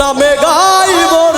নামে গাইব